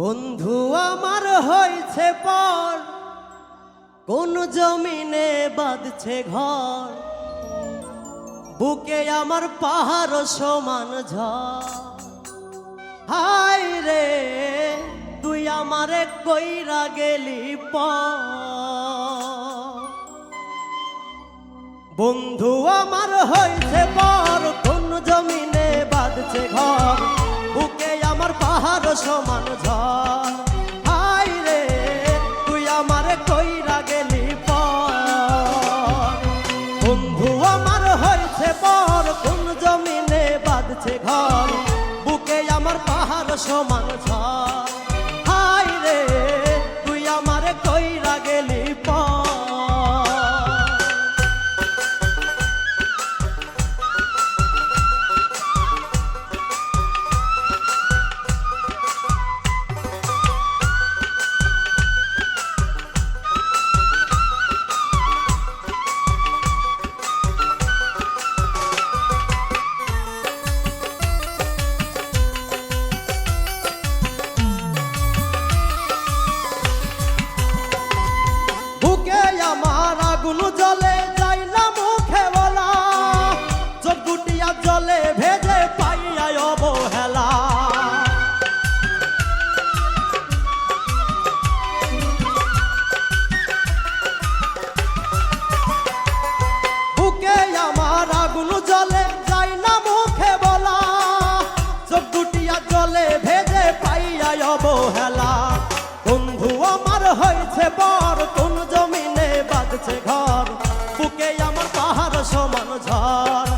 বন্ধু আমার হয়েছে পর, কোন জমিনে বাঁধছে ঘর। বুকে আমার পাহাড় সমান ঝড়। হাই রে, তুই আমার কইরা গেলি প বন্ধু আমার হয়েছে পর, কোন জমিনে বাঁধছে ঘর। সমান ঝড় হাই রে, তুই আমার কইরা গেলি বন্ধু আমার হয়েছে পর, কোন জমিনে বাঁধছে ঘর। বুকে আমার পাহাড় সমান ঝড় তাহার সমান ঝড়